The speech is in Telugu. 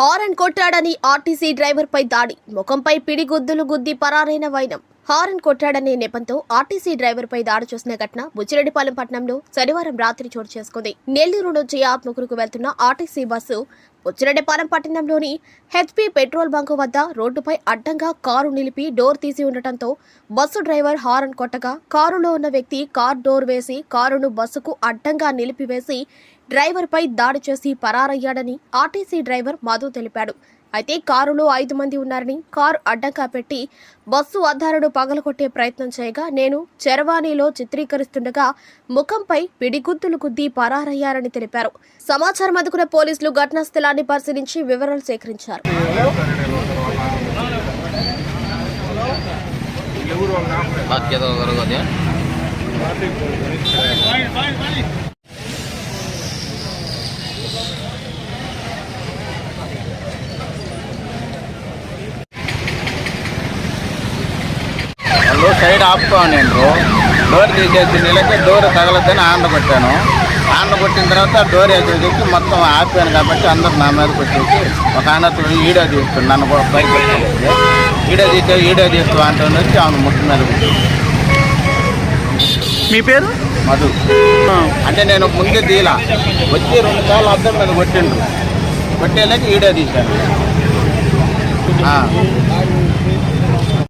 హారన్ కొట్టాడని ఆర్టీసీ డ్రైవర్పై దాడి. ముఖంపై పిడిగుద్దులు గుద్ది పరారైన వైనం. హారన్ కొట్టాడనే నెపంతో ఆర్టీసీ డ్రైవర్పై దాడి చేసిన ఘటన బుచ్చిరెడ్డిపాలెం పట్టణంలో శనివారం రాత్రి చోటు చేసుకుంది. నెల్లూరు నుంచి ఆత్మకూరుకు వెళ్తున్న ఆర్టీసీ బస్సు బుచ్చిరెడ్డిపాలెం పట్టణంలోని హెచ్పీ పెట్రోల్ బంకు వద్ద రోడ్డుపై అడ్డంగా కారు నిలిపి డోర్ తీసి ఉండటంతో బస్సు డ్రైవర్ హారన్ కొట్టగా కారులో ఉన్న వ్యక్తి కార్ డోర్ వేసి కారును బస్సుకు అడ్డంగా నిలిపివేసి డ్రైవర్పై దాడి చేసి పరారయ్యాడని ఆర్టీసీ డ్రైవర్ మధు తెలిపాడు. అయితే కారులో ఐదు మంది ఉన్నారని కారు అడ్డంకా పెట్టి బస్సు అద్దాలను పగలగొట్టే ప్రయత్నం చేయగా నేను చెరవాణిలో చిత్రీకరిస్తుండగా ముఖంపై పిడిగుద్దులు కుద్ది పరారయ్యారని తెలిపారు. సమాచారం అందుకున్న పోలీసులు ఘటనా స్థలాన్ని పరిశీలించి వివరాలు సేకరించారు. బాధ్యత వాళ్ళు సైడ్ ఆపుకోనండ్రు డోర్ తీసేసి నిలకి డోర్ తగలద్దని ఆండ కొట్టాను. ఆండ కొట్టిన తర్వాత డోర్ వేసేసి చెప్పి మొత్తం ఆపాను కాబట్టి అందరు నా మీదకి వచ్చేసి ఒక ఆయన ఈడో తీస్తుంది నన్ను కూడా పైకి పెట్టేసి ఈడో తీస్తే ఈడో తీస్తూ అంటే వచ్చి ఆమె ముట్టు మీద. మీ పేరు? మధు. అంటే నేను ముందే తీలా. వచ్చి రెండు సార్లు అద్దం మీద కొట్టిండ్రు. కొట్టేలాకి ఈడో తీశాను.